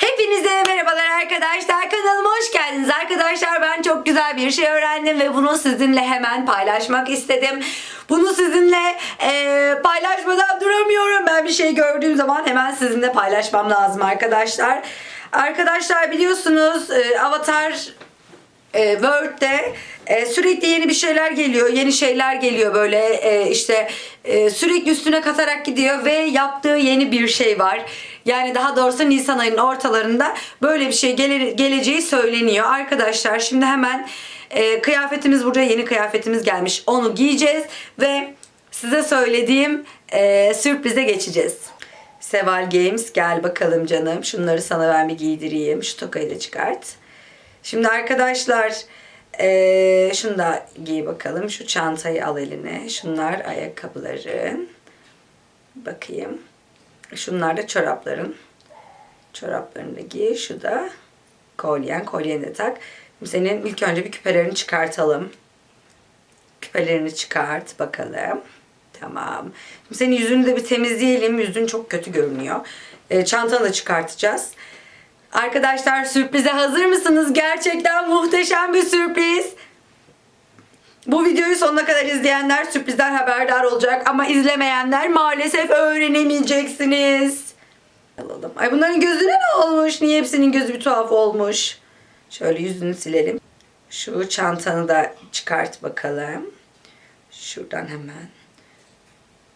Hepinize merhabalar arkadaşlar. Kanalıma hoş geldiniz arkadaşlar. Ben çok güzel bir şey öğrendim ve bunu sizinle hemen paylaşmak istedim. Bunu sizinle e, paylaşmadan duramıyorum. Ben bir şey gördüğüm zaman hemen sizinle paylaşmam lazım arkadaşlar. Arkadaşlar biliyorsunuz e, Avatar e, Word'de e, sürekli yeni bir şeyler geliyor, yeni şeyler geliyor böyle e, işte e, sürekli üstüne katarak gidiyor ve yaptığı yeni bir şey var. Yani daha doğrusu Nisan ayının ortalarında böyle bir şey gele- geleceği söyleniyor. Arkadaşlar şimdi hemen e, kıyafetimiz burada yeni kıyafetimiz gelmiş. Onu giyeceğiz ve size söylediğim e, sürprize geçeceğiz. Seval Games gel bakalım canım. Şunları sana ben bir giydireyim. Şu tokayı da çıkart. Şimdi arkadaşlar eee şunu da giy bakalım. Şu çantayı al eline. Şunlar ayakkabıların. Bakayım. Şunlar da çorapların. Çoraplarını da giy. Şu da kolyen. Kolyeni de tak. Şimdi senin ilk önce bir küpelerini çıkartalım. Küpelerini çıkart bakalım. Tamam. Şimdi senin yüzünü de bir temizleyelim. Yüzün çok kötü görünüyor. Ee, çantanı da çıkartacağız. Arkadaşlar sürprize hazır mısınız? Gerçekten muhteşem bir sürpriz. Bu videoyu sonuna kadar izleyenler sürprizden haberdar olacak ama izlemeyenler maalesef öğrenemeyeceksiniz. Alalım. Ay bunların gözüne ne olmuş? Niye hepsinin gözü bir tuhaf olmuş? Şöyle yüzünü silelim. Şu çantanı da çıkart bakalım. Şuradan hemen.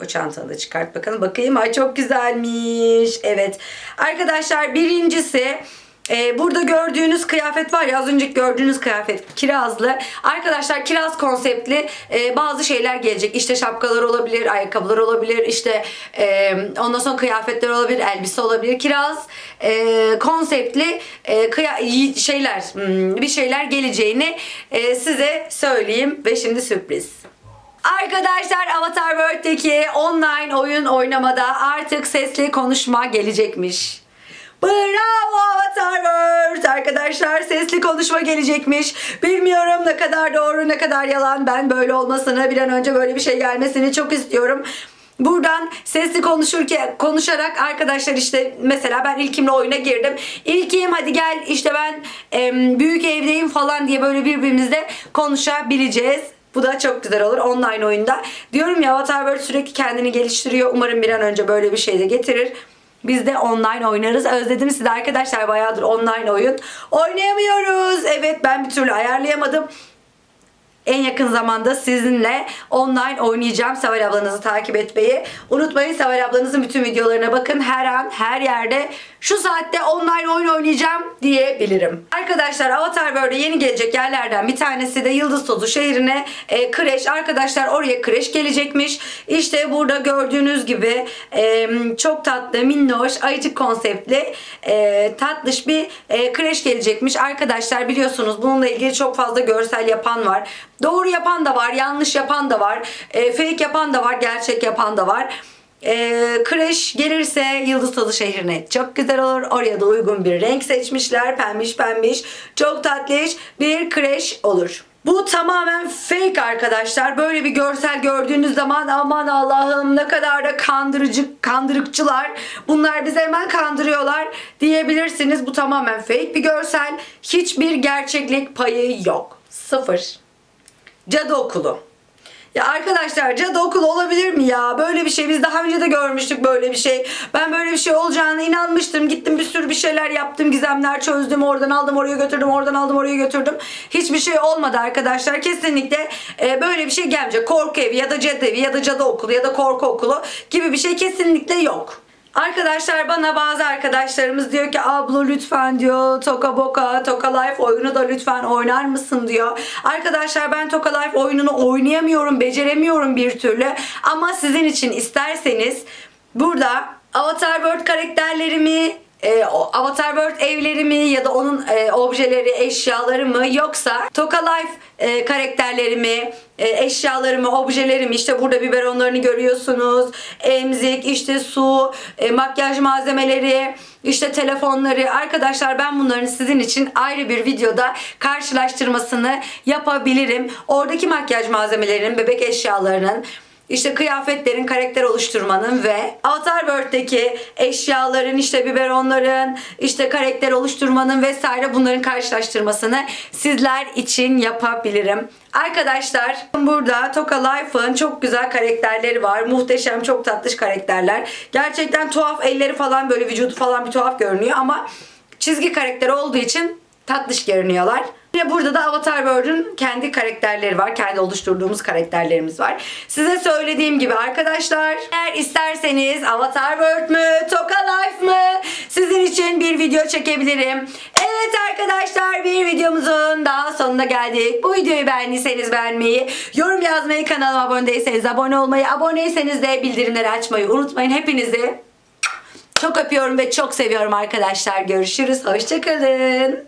O çantanı da çıkart bakalım. Bakayım ay çok güzelmiş. Evet. Arkadaşlar birincisi e, burada gördüğünüz kıyafet var ya az önce gördüğünüz kıyafet kirazlı. Arkadaşlar kiraz konseptli e, bazı şeyler gelecek. İşte şapkalar olabilir, ayakkabılar olabilir, işte e, ondan sonra kıyafetler olabilir, elbise olabilir. Kiraz e, konseptli e, kıya- şeyler, hmm, bir şeyler geleceğini e, size söyleyeyim ve şimdi sürpriz. Arkadaşlar Avatar World'deki online oyun oynamada artık sesli konuşma gelecekmiş. Bravo Avatar World! Arkadaşlar sesli konuşma gelecekmiş. Bilmiyorum ne kadar doğru ne kadar yalan. Ben böyle olmasını bir an önce böyle bir şey gelmesini çok istiyorum. Buradan sesli konuşurken konuşarak arkadaşlar işte mesela ben İlkim'le oyuna girdim. İlkim hadi gel işte ben em, büyük evdeyim falan diye böyle birbirimizle konuşabileceğiz. Bu da çok güzel olur online oyunda. Diyorum ya Avatar World sürekli kendini geliştiriyor. Umarım bir an önce böyle bir şey de getirir. Biz de online oynarız. Özledim sizi arkadaşlar. Bayağıdır online oyun oynayamıyoruz. Evet ben bir türlü ayarlayamadım. En yakın zamanda sizinle online oynayacağım. Seval ablanızı takip etmeyi unutmayın. Seval ablanızın bütün videolarına bakın. Her an, her yerde şu saatte online oyun oynayacağım diyebilirim. Arkadaşlar Avatar World'e yeni gelecek yerlerden bir tanesi de Yıldız Tozu şehrine e, kreş. Arkadaşlar oraya kreş gelecekmiş. İşte burada gördüğünüz gibi e, çok tatlı, minnoş, ayıcık konseptli e, tatlış bir e, kreş gelecekmiş. Arkadaşlar biliyorsunuz bununla ilgili çok fazla görsel yapan var. Doğru yapan da var, yanlış yapan da var, e, fake yapan da var, gerçek yapan da var. E, kreş gelirse Yıldız Tozu şehrine çok güzel olur. Oraya da uygun bir renk seçmişler. Pembiş pembiş. Çok tatlış bir kreş olur. Bu tamamen fake arkadaşlar. Böyle bir görsel gördüğünüz zaman aman Allah'ım ne kadar da kandırıcı kandırıkçılar. Bunlar bizi hemen kandırıyorlar diyebilirsiniz. Bu tamamen fake bir görsel. Hiçbir gerçeklik payı yok. Sıfır. Cadı okulu. Ya arkadaşlar cadı okulu olabilir mi ya? Böyle bir şey biz daha önce de görmüştük böyle bir şey. Ben böyle bir şey olacağına inanmıştım. Gittim bir sürü bir şeyler yaptım. Gizemler çözdüm. Oradan aldım oraya götürdüm. Oradan aldım oraya götürdüm. Hiçbir şey olmadı arkadaşlar. Kesinlikle e, böyle bir şey gelmeyecek. Korku evi ya da cadı evi ya da cadı okulu ya da korku okulu gibi bir şey kesinlikle yok. Arkadaşlar bana bazı arkadaşlarımız diyor ki abla lütfen diyor Toka Boka, Toka Life oyunu da lütfen oynar mısın diyor. Arkadaşlar ben Toka Life oyununu oynayamıyorum, beceremiyorum bir türlü. Ama sizin için isterseniz burada Avatar World karakterlerimi e, o Avatar World evleri mi ya da onun e, objeleri, eşyaları mı yoksa Toka Life e, karakterleri mi, e, eşyaları mı, objeleri mi? İşte burada biberonlarını görüyorsunuz. Emzik, işte su, e, makyaj malzemeleri, işte telefonları. Arkadaşlar ben bunların sizin için ayrı bir videoda karşılaştırmasını yapabilirim. Oradaki makyaj malzemelerinin, bebek eşyalarının işte kıyafetlerin karakter oluşturmanın ve Avatar World'deki eşyaların işte biberonların işte karakter oluşturmanın vesaire bunların karşılaştırmasını sizler için yapabilirim. Arkadaşlar burada Toka Life'ın çok güzel karakterleri var. Muhteşem çok tatlış karakterler. Gerçekten tuhaf elleri falan böyle vücudu falan bir tuhaf görünüyor ama çizgi karakteri olduğu için tatlış görünüyorlar. Yine burada da Avatar World'ün kendi karakterleri var. Kendi oluşturduğumuz karakterlerimiz var. Size söylediğim gibi arkadaşlar eğer isterseniz Avatar World mü, Toka Life mı sizin için bir video çekebilirim. Evet arkadaşlar bir videomuzun daha sonuna geldik. Bu videoyu beğendiyseniz beğenmeyi, yorum yazmayı, kanalıma abone değilseniz abone olmayı, aboneyseniz de bildirimleri açmayı unutmayın. Hepinizi çok öpüyorum ve çok seviyorum arkadaşlar. Görüşürüz. Hoşçakalın.